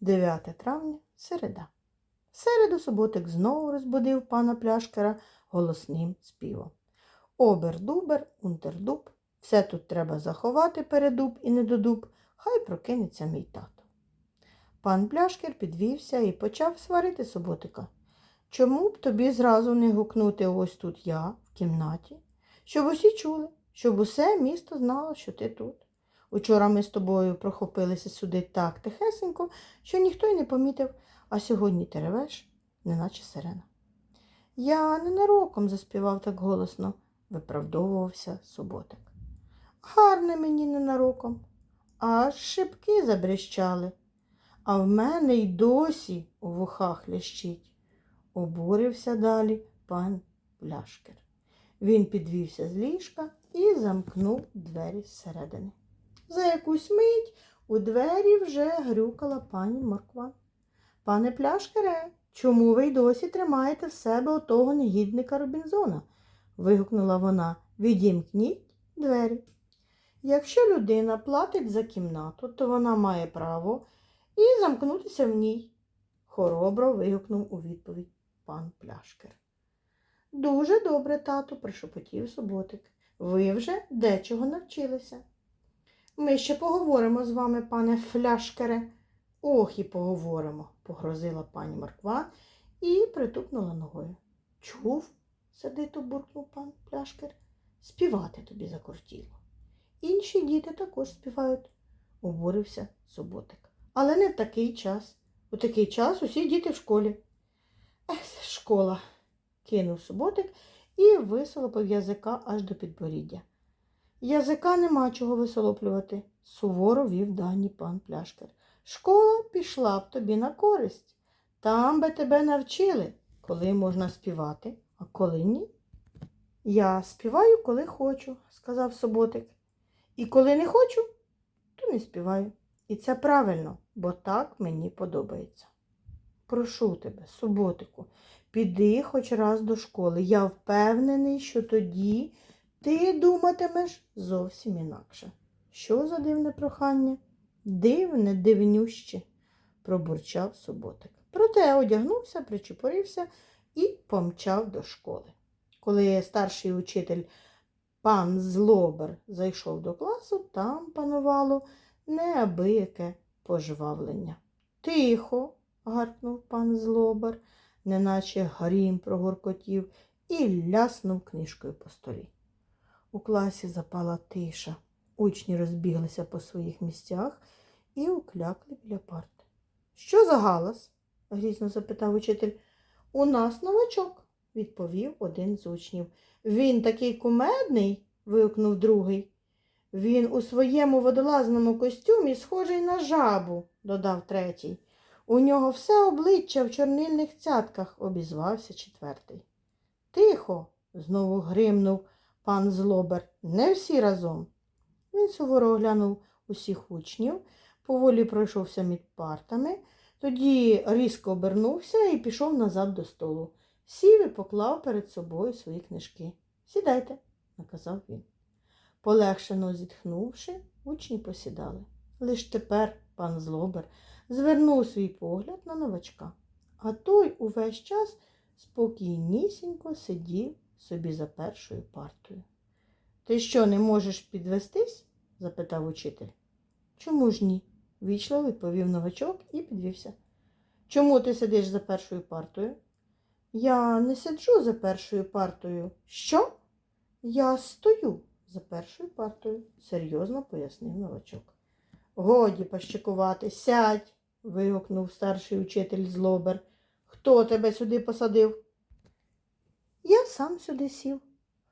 9 травня, середа. Середу суботик знову розбудив пана пляшкера голосним співом. Обер-дубер, унтердуб, все тут треба заховати передуб і недодуб, хай прокинеться мій тато. Пан пляшкер підвівся і почав сварити суботика. Чому б тобі зразу не гукнути ось тут я, в кімнаті, щоб усі чули, щоб усе місто знало, що ти тут. Учора ми з тобою прохопилися сюди так тихесенько, що ніхто й не помітив, а сьогодні ти ревеш, неначе сирена. Я ненароком заспівав так голосно, виправдовувався суботик. Гарне мені ненароком, аж шибки забрещали, а в мене й досі у вухах лящить. Обурився далі пан пляшкер. Він підвівся з ліжка і замкнув двері зсередини. За якусь мить у двері вже грюкала пані Морква. Пане пляшкере, чому ви й досі тримаєте в себе отого негідника Робінзона? вигукнула вона. Відімкніть двері. Якщо людина платить за кімнату, то вона має право і замкнутися в ній, хоробро вигукнув у відповідь пан пляшкер. Дуже добре, тату, прошепотів суботик. Ви вже дечого навчилися. Ми ще поговоримо з вами, пане фляшкере. Ох і поговоримо, погрозила пані Марква і притупнула ногою. Чув, садито буркнув пан пляшкер. Співати тобі закортіло. Інші діти також співають, обурився суботик. Але не в такий час. У такий час усі діти в школі. Ех, школа, кинув суботик і висолопив язика аж до підборіддя. Язика нема чого висолоплювати, суворо вів дані пан пляшкер. Школа пішла б тобі на користь. Там би тебе навчили, коли можна співати, а коли ні. Я співаю, коли хочу, сказав суботик. І коли не хочу, то не співаю. І це правильно, бо так мені подобається. Прошу тебе, суботику, піди хоч раз до школи. Я впевнений, що тоді ти думатимеш зовсім інакше. Що за дивне прохання? Дивне, дивнюще, пробурчав суботик. Проте одягнувся, причепорився і помчав до школи. Коли старший учитель пан Злобер зайшов до класу, там панувало неабияке пожвавлення. Тихо, гаркнув пан Злобер, неначе грім прогоркотів, і ляснув книжкою по столі. У класі запала тиша. Учні розбіглися по своїх місцях і уклякли біля парти. Що за галас? грізно запитав учитель. У нас новачок, відповів один з учнів. Він такий кумедний, вигукнув другий. Він у своєму водолазному костюмі схожий на жабу, додав третій. У нього все обличчя в чорнильних цятках, обізвався четвертий. Тихо, знову гримнув пан Злобер, не всі разом. Він суворо оглянув усіх учнів, поволі пройшовся між партами, тоді різко обернувся і пішов назад до столу. Сів і поклав перед собою свої книжки. Сідайте, наказав він. Полегшено зітхнувши, учні посідали. Лиш тепер пан Злобер звернув свій погляд на новачка, а той увесь час спокійнісінько сидів собі за першою партою. Ти що, не можеш підвестись? запитав учитель. Чому ж ні? вічливо відповів новачок і підвівся. Чому ти сидиш за першою партою? Я не сиджу за першою партою. Що? Я стою за першою партою, серйозно пояснив новачок. Годі пощекувати, сядь, вигукнув старший учитель злобер. Хто тебе сюди посадив? Я сам сюди сів.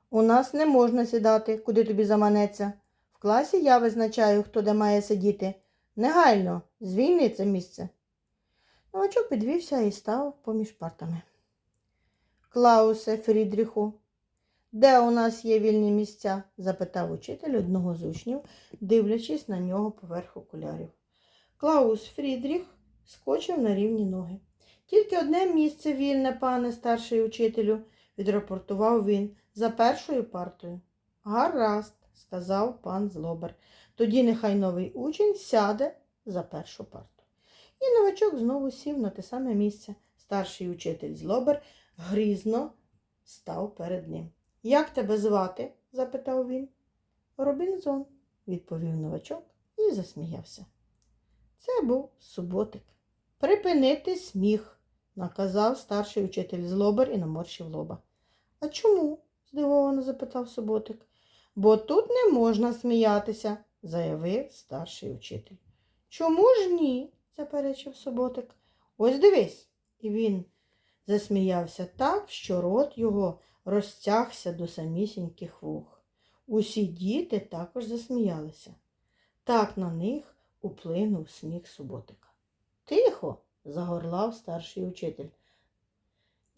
У нас не можна сідати, куди тобі заманеться. В класі я визначаю, хто де має сидіти. Негайно, звільни це місце. Новачок підвівся і став поміж партами. Клаусе Фрідріху, де у нас є вільні місця? запитав учитель одного з учнів, дивлячись на нього поверх окулярів. Клаус Фрідріх скочив на рівні ноги. Тільки одне місце вільне, пане старший учителю, відрапортував він за першою партою. Гаразд, сказав пан Злобер. Тоді нехай новий учень сяде за першу парту. і новачок знову сів на те саме місце. Старший учитель злобер грізно став перед ним. Як тебе звати? запитав він. Робінзон, відповів новачок і засміявся. Це був суботик. Припинити сміх, наказав старший учитель злобер і наморщив лоба. А чому? здивовано запитав суботик. Бо тут не можна сміятися, заявив старший учитель. Чому ж ні? заперечив суботик. Ось дивись. І він засміявся так, що рот його розтягся до самісіньких вух. Усі діти також засміялися. Так на них уплинув сміх суботика. Тихо, загорлав старший учитель.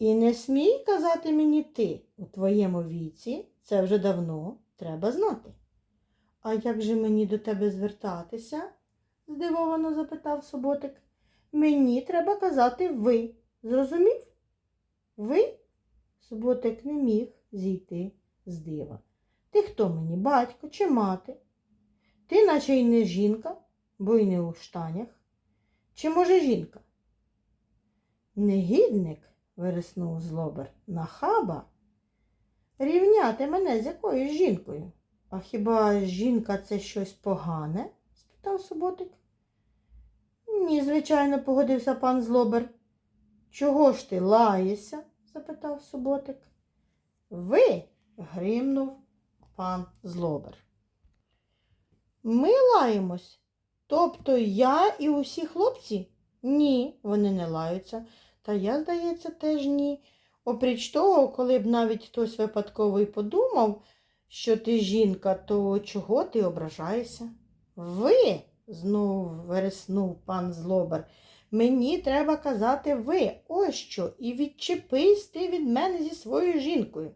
І не смій казати мені ти у твоєму віці, це вже давно треба знати. А як же мені до тебе звертатися? здивовано запитав суботик. Мені треба казати ви. Зрозумів? Ви? Суботик не міг зійти з дива. Ти хто мені, батько чи мати? Ти наче й не жінка, бо й не у штанях. Чи може жінка? Негідник, вириснув злобер, нахаба. Рівняти мене з якоюсь жінкою. А хіба жінка це щось погане? спитав суботик. Ні, звичайно, погодився пан злобер. Чого ж ти лаєшся? запитав суботик. Ви, гримнув пан злобер. Ми лаємось. Тобто я і усі хлопці? Ні, вони не лаються. Та я, здається, теж ні. Опріч того, коли б навіть хтось випадково й подумав, що ти жінка, то чого ти ображаєшся? Ви, знов вереснув пан злобер, мені треба казати ви, ось що, і відчепись ти від мене зі своєю жінкою.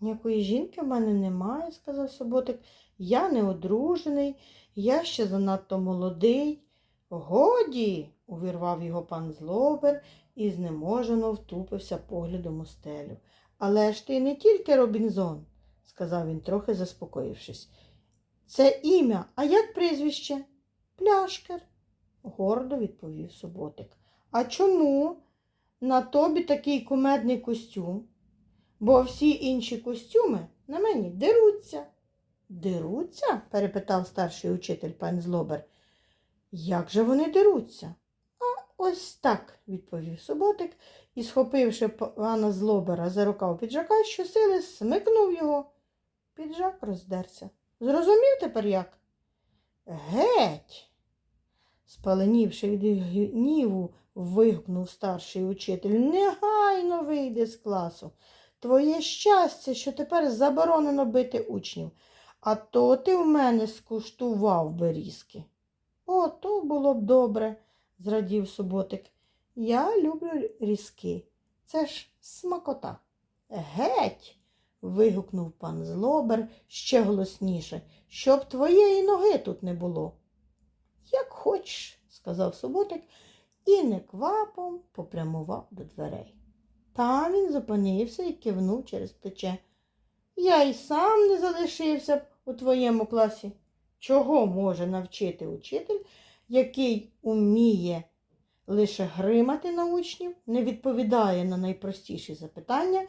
Ніякої жінки в мене немає, сказав суботик. Я не одружений, я ще занадто молодий. Годі, увірвав його пан злобер і знеможено втупився поглядом у стелю. Але ж ти не тільки Робінзон, сказав він, трохи заспокоївшись. Це ім'я, а як прізвище? Пляшкер, гордо відповів суботик. А чому на тобі такий кумедний костюм? Бо всі інші костюми на мені деруться. Деруться? перепитав старший учитель пан Злобер. Як же вони деруться? Ось так, відповів суботик і, схопивши пана злобера за рукав піджака, щосили смикнув його. Піджак роздерся. Зрозумів тепер як? Геть. Спаленівши від гніву, вигукнув старший учитель. Негайно вийди з класу. Твоє щастя, що тепер заборонено бити учнів, а то ти в мене скуштував берізки. О, то було б добре, зрадів суботик. Я люблю різки. Це ж смакота. Геть. вигукнув пан злобер ще голосніше, щоб твоєї ноги тут не було. Як хочеш, сказав суботик і неквапом попрямував до дверей. Там він зупинився і кивнув через плече. Я й сам не залишився б у твоєму класі. Чого може навчити учитель, який уміє лише гримати на учнів, не відповідає на найпростіші запитання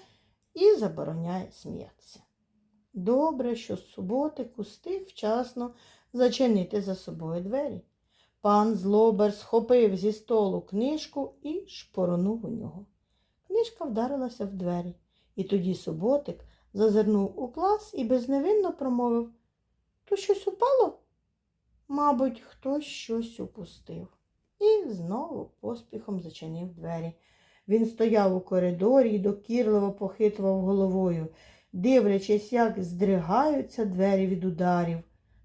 і забороняє сміятися. Добре, що суботик устиг вчасно зачинити за собою двері. Пан злобер схопив зі столу книжку і шпоронув у нього. Книжка вдарилася в двері, і тоді суботик зазирнув у клас і безневинно промовив То щось упало? Мабуть, хтось щось упустив. І знову поспіхом зачинив двері. Він стояв у коридорі і докірливо похитував головою, дивлячись, як здригаються двері від ударів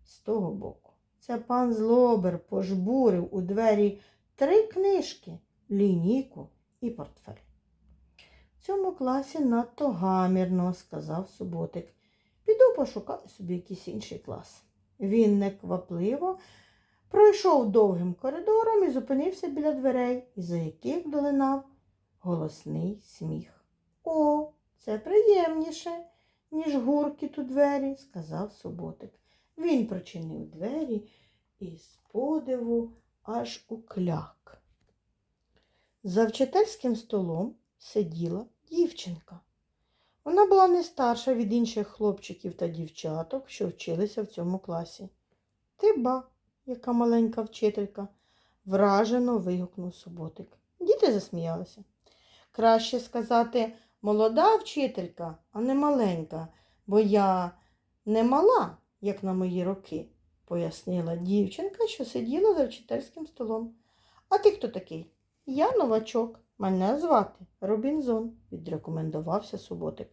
з того боку. Це пан Злобер пожбурив у двері три книжки, лінійку і портфель. В цьому класі надто гамірно, сказав суботик. Піду пошукаю собі якийсь інший клас. Він неквапливо пройшов довгим коридором і зупинився біля дверей, із-за яких долинав голосний сміх. О, це приємніше, ніж гуркіт у двері, сказав суботик. Він прочинив двері і з подиву аж укляк. За вчительським столом сиділа дівчинка. Вона була не старша від інших хлопчиків та дівчаток, що вчилися в цьому класі. Ти ба, яка маленька вчителька, вражено вигукнув суботик. Діти засміялися. Краще сказати молода вчителька, а не маленька, бо я не мала, як на мої роки, пояснила дівчинка, що сиділа за вчительським столом. А ти хто такий? Я новачок. Мене звати Робінзон, відрекомендувався суботик.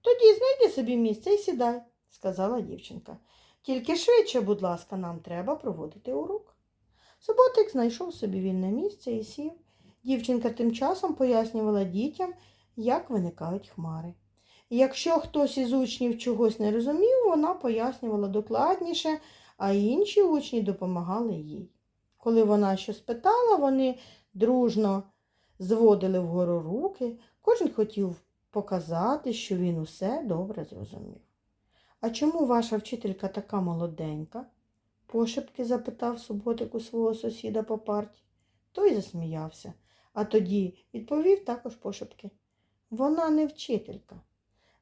Тоді знайди собі місце і сідай, сказала дівчинка. Тільки швидше, будь ласка, нам треба проводити урок. Суботик знайшов собі вільне місце і сів. Дівчинка тим часом пояснювала дітям, як виникають хмари. Якщо хтось із учнів чогось не розумів, вона пояснювала докладніше, а інші учні допомагали їй. Коли вона щось питала, вони дружно зводили вгору руки, кожен хотів показати, що він усе добре зрозумів. А чому ваша вчителька така молоденька? пошепки запитав суботик у свого сусіда по парті. Той засміявся, а тоді відповів також пошепки. Вона не вчителька.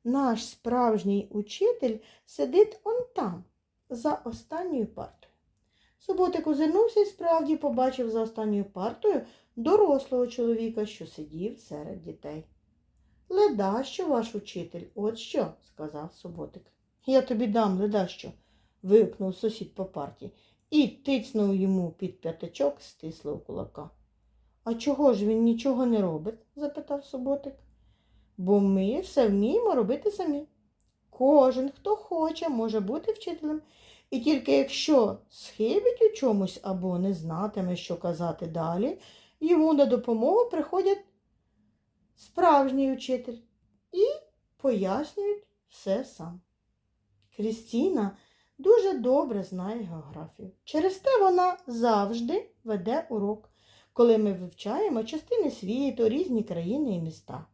Наш справжній учитель сидить он там, за останньою партою. Суботик озирнувся і справді побачив за останньою партою дорослого чоловіка, що сидів серед дітей. Ледащо, ваш учитель, от що, сказав суботик. Я тобі дам ледащо, вигукнув сусід по парті і тицнув йому під п'ятачок стислого кулака. А чого ж він нічого не робить? запитав суботик. Бо ми все вміємо робити самі. Кожен, хто хоче, може бути вчителем. І тільки якщо схибить у чомусь або не знатиме, що казати далі, йому на допомогу приходять справжній учитель і пояснюють все сам. Крістіна дуже добре знає географію. Через те вона завжди веде урок, коли ми вивчаємо частини світу, різні країни і міста.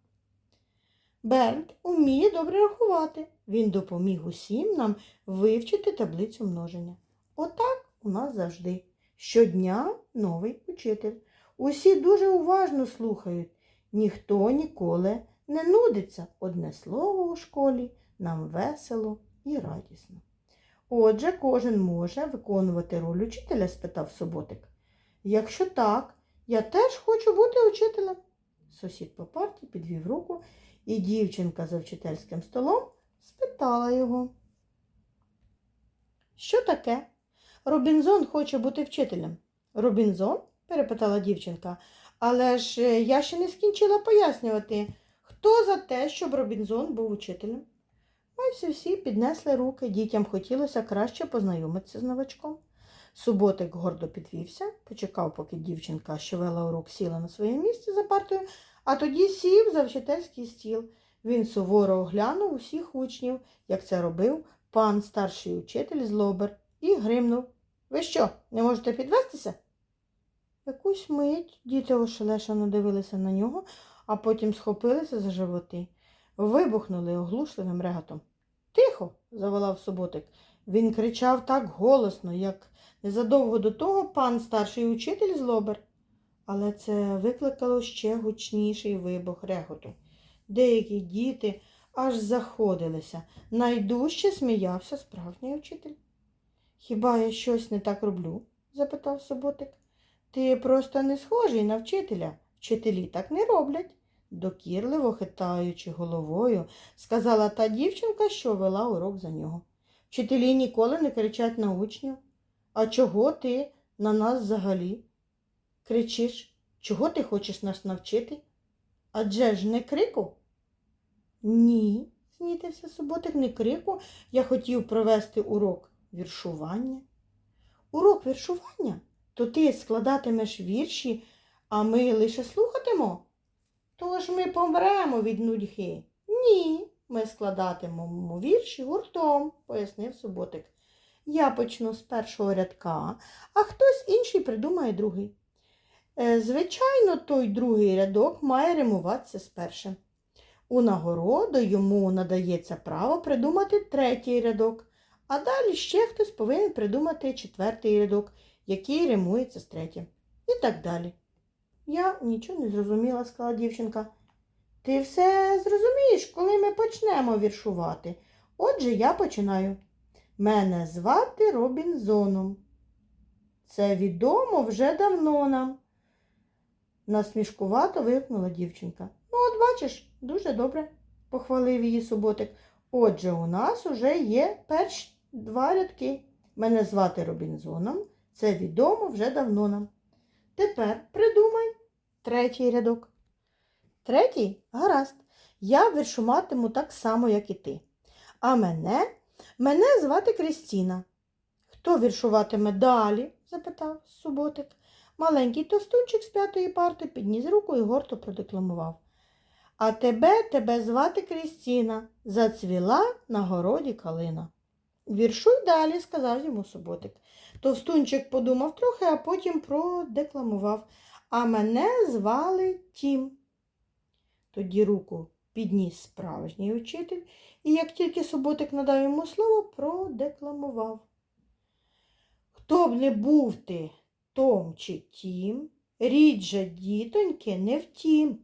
Бернт уміє добре рахувати. Він допоміг усім нам вивчити таблицю множення. Отак у нас завжди. Щодня новий учитель. Усі дуже уважно слухають. Ніхто ніколи не нудиться. Одне слово у школі нам весело і радісно. Отже, кожен може виконувати роль учителя? спитав суботик. Якщо так, я теж хочу бути учителем. Сусід по парті підвів руку, і дівчинка за вчительським столом спитала його. Що таке? Робінзон хоче бути вчителем. Робінзон? перепитала дівчинка. Але ж е, я ще не скінчила пояснювати, хто за те, щоб Робінзон був учителем. Ось всі піднесли руки, дітям хотілося краще познайомитися з новачком. Суботик гордо підвівся, почекав, поки дівчинка, що вела урок, сіла на своє місце за партою, а тоді сів за вчительський стіл. Він суворо оглянув усіх учнів, як це робив пан старший учитель Злобер, і гримнув. Ви що, не можете підвестися? Якусь мить діти ошелешено дивилися на нього, а потім схопилися за животи, вибухнули оглушливим реготом. Тихо, заволав суботик. Він кричав так голосно, як незадовго до того пан старший учитель Злобер. Але це викликало ще гучніший вибух реготу. Деякі діти аж заходилися. Найдужче сміявся справжній учитель. Хіба я щось не так роблю? запитав суботик. Ти просто не схожий на вчителя. Вчителі так не роблять, докірливо хитаючи головою, сказала та дівчинка, що вела урок за нього. Вчителі ніколи не кричать на учнів. А чого ти на нас взагалі? Кричиш, чого ти хочеш нас навчити? Адже ж не крику? Ні, знітився суботик, не крику. Я хотів провести урок віршування. Урок віршування? То ти складатимеш вірші, а ми лише слухатимо? Тож ми помремо від нудьги. Ні, ми складатимемо вірші гуртом, пояснив суботик. Я почну з першого рядка, а хтось інший придумає другий. Е, Звичайно, той другий рядок має римуватися з першим. У нагороду йому надається право придумати третій рядок, а далі ще хтось повинен придумати четвертий рядок, який римується з третім. І так далі. Я нічого не зрозуміла, сказала дівчинка. Ти все зрозумієш, коли ми почнемо віршувати. Отже, я починаю. Мене звати Робінзоном. Це відомо вже давно нам. Насмішкувато вигукнула дівчинка. Ну, от бачиш, дуже добре, похвалив її суботик. Отже, у нас уже є перші два рядки. Мене звати Робінзоном. Це відомо вже давно нам. Тепер придумай третій рядок. Третій гаразд. Я віршуватиму так само, як і ти. А мене, мене звати Крістіна. Хто віршуватиме далі? запитав суботик. Маленький тостунчик з п'ятої парти підніс руку і гордо продекламував. А тебе, тебе звати Крістіна, зацвіла на городі калина. Віршуй далі, сказав йому суботик. Товстунчик подумав трохи, а потім продекламував. А мене звали Тім. Тоді руку підніс справжній учитель, і як тільки суботик надав йому слово, продекламував. Хто б не був ти, Том чи Тім, рідже дітоньки не втім.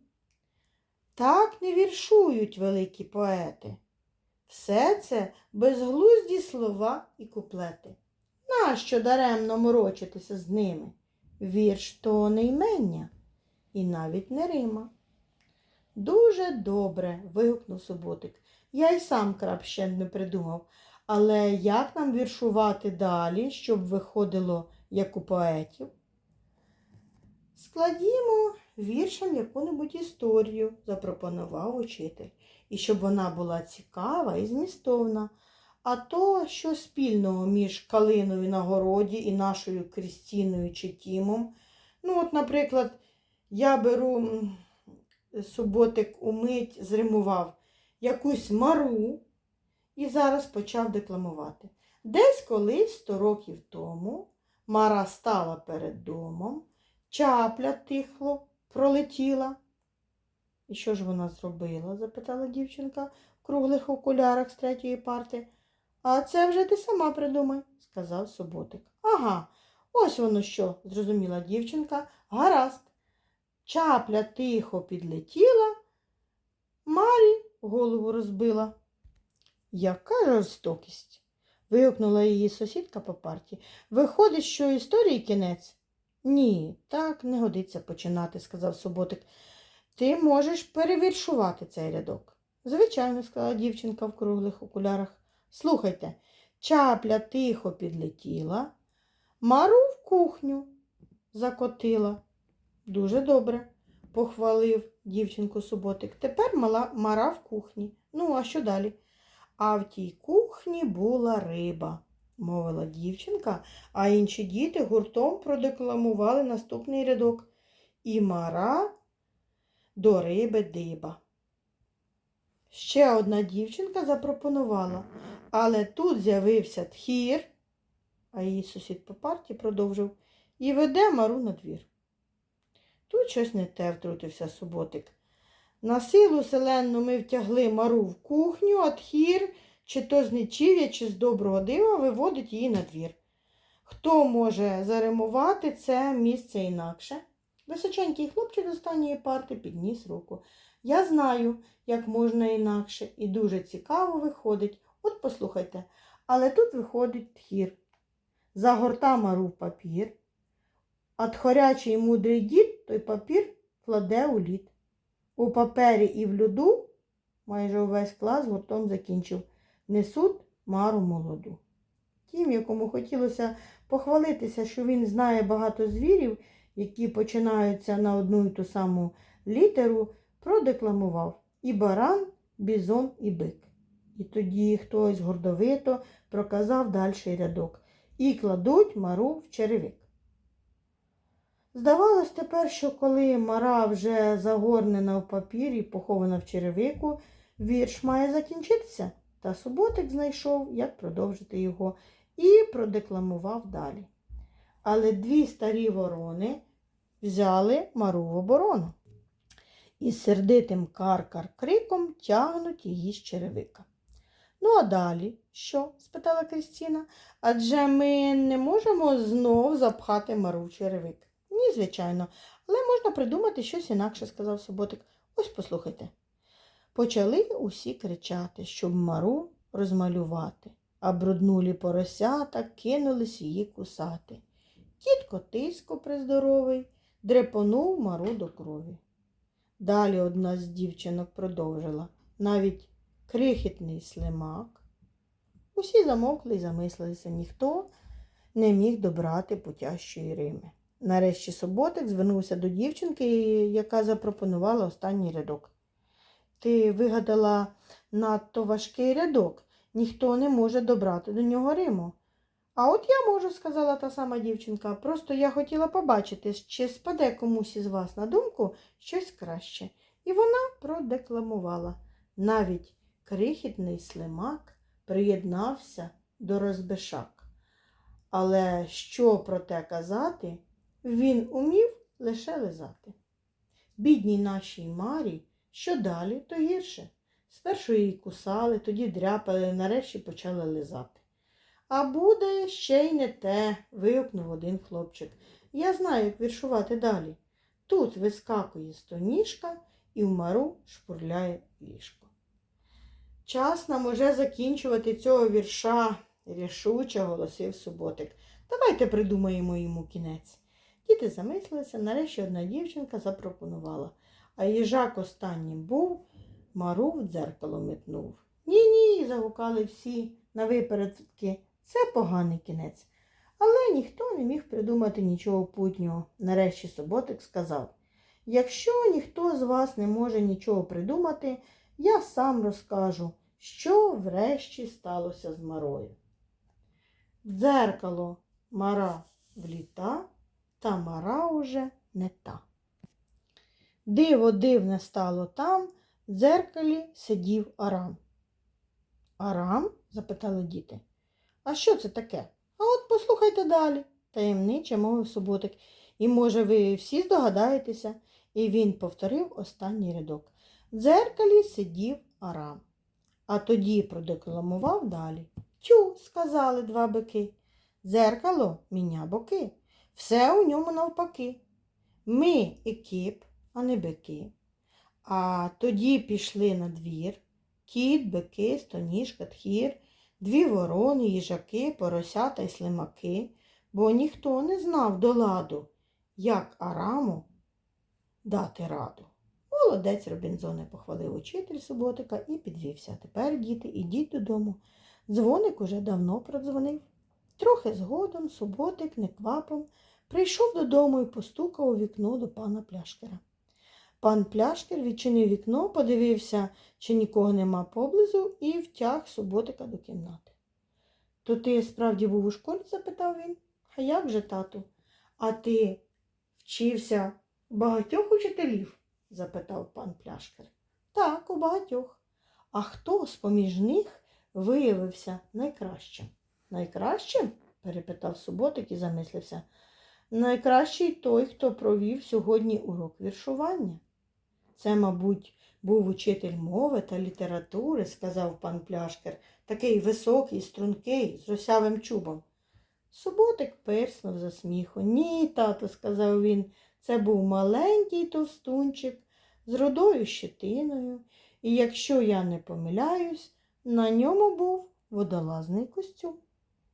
Так не віршують великі поети. Все це безглузді слова і куплети. Нащо даремно морочитися з ними? Вірш то не ймення і навіть не рима. Дуже добре, вигукнув суботик. Я й сам крап ще не придумав. Але як нам віршувати далі, щоб виходило, як у поетів? Складімо віршем яку-небудь історію, запропонував учитель, і щоб вона була цікава і змістовна. А то, що спільного між калиною на городі і нашою Крістіною чи Тімом. Ну, от, наприклад, я беру суботик умить, зримував якусь мару і зараз почав декламувати. Десь колись сто років тому Мара стала перед домом, чапля тихло пролетіла. І що ж вона зробила? запитала дівчинка в круглих окулярах з третьої парти. А це вже ти сама придумай, сказав суботик. Ага, ось воно що, зрозуміла дівчинка. Гаразд. Чапля тихо підлетіла, Марі голову розбила. Яка жорстокість? Вигукнула її сусідка по парті. Виходить, що історії кінець? Ні, так не годиться починати, сказав суботик. Ти можеш перевіршувати цей рядок. Звичайно, сказала дівчинка в круглих окулярах. Слухайте, чапля тихо підлетіла, мару в кухню закотила. Дуже добре, похвалив дівчинку суботик. Тепер мала мара в кухні. Ну, а що далі? А в тій кухні була риба, мовила дівчинка, а інші діти гуртом продекламували наступний рядок. І мара до риби диба. Ще одна дівчинка запропонувала, але тут з'явився тхір, а її сусід по парті продовжив, і веде мару на двір. Тут щось не те втрутився суботик. На силу селенну ми втягли мару в кухню, а тхір, чи то з нечів'я, чи з доброго дива, виводить її на двір. Хто може заримувати це місце інакше? Височенький хлопчик з останньої парти підніс руку. Я знаю, як можна інакше, і дуже цікаво виходить. От послухайте, але тут виходить тхір. Загорта мару в папір, а тхорячий мудрий дід той папір кладе у лід. У папері і в льоду майже увесь клас гуртом закінчив. Несуть мару молоду. Тім, якому хотілося похвалитися, що він знає багато звірів, які починаються на одну і ту саму літеру, продекламував і баран, бізон, і бик. І тоді хтось гордовито проказав дальший рядок і кладуть мару в черевик. Здавалось тепер, що коли мара вже загорнена в папір і похована в черевику, вірш має закінчитися, та суботик знайшов, як продовжити його, і продекламував далі. Але дві старі ворони взяли мару в оборону і сердитим каркар криком тягнуть її з черевика. Ну, а далі що? спитала Крістіна. Адже ми не можемо знов запхати Мару в черевик. Ні, звичайно, але можна придумати щось інакше, сказав Суботик. Ось послухайте. Почали усі кричати, щоб Мару розмалювати, а бруднулі поросята кинулись її кусати. Тітко тисько приздоровий дрепонув Мару до крові. Далі одна з дівчинок продовжила. Навіть крихітний слимак. Усі замовкли і замислилися. Ніхто не міг добрати путящої Рими. Нарешті Соботик звернувся до дівчинки, яка запропонувала останній рядок. Ти вигадала надто важкий рядок. Ніхто не може добрати до нього Риму. А от я можу, сказала та сама дівчинка. Просто я хотіла побачити, чи спаде комусь із вас на думку щось краще. І вона продекламувала. Навіть крихітний слимак приєднався до розбишак. Але що про те казати, він умів лише лизати. Бідній нашій Марі, що далі, то гірше. Спершу її кусали, тоді дряпали, нарешті почали лизати. А буде ще й не те, вигукнув один хлопчик. Я знаю, як віршувати далі. Тут вискакує стоніжка і в мару шпурляє ліжко. Час нам уже закінчувати цього вірша, рішуче голосив суботик. Давайте придумаємо йому кінець. Діти замислилися, нарешті одна дівчинка запропонувала, а їжак останнім був, мару в дзеркало метнув. Ні, ні, загукали всі на випередки. Це поганий кінець. Але ніхто не міг придумати нічого путнього. Нарешті суботик сказав Якщо ніхто з вас не може нічого придумати, я сам розкажу, що врешті сталося з Марою. Дзеркало Мара вліта, та Мара уже не та. Диво дивне стало там, в дзеркалі сидів Арам. Арам? запитали діти. А що це таке? А от послухайте далі, таємниче мовив суботик. І, може, ви всі здогадаєтеся. І він повторив останній рядок. В дзеркалі сидів Арам. А тоді продекламував далі. Тю, сказали два бики. Дзеркало міня боки. Все у ньому навпаки. Ми екіп, а не бики. А тоді пішли на двір. Кіт, бики, стоніжка, тхір, дві ворони, їжаки, поросята й слимаки, бо ніхто не знав до ладу, як Араму дати раду. Молодець Робінзоне похвалив учитель суботика і підвівся. Тепер, діти, ідіть додому. Дзвоник уже давно продзвонив. Трохи згодом суботик неквапом прийшов додому і постукав у вікно до пана Пляшкера. Пан Пляшкер відчинив вікно, подивився, чи нікого нема поблизу, і втяг суботика до кімнати. То ти справді був у школі? запитав він. А як же, тату? А ти вчився багатьох учителів? запитав пан Пляшкер. Так, у багатьох. А хто з поміж них виявився найкращим? Найкращим? перепитав суботик і замислився. Найкращий той, хто провів сьогодні урок віршування. Це, мабуть, був учитель мови та літератури, сказав пан Пляшкер, такий високий, стрункий, з росявим чубом. Суботик пирснув за сміху. Ні, тато, сказав він, це був маленький товстунчик з рудою щетиною, і якщо я не помиляюсь, на ньому був водолазний костюм.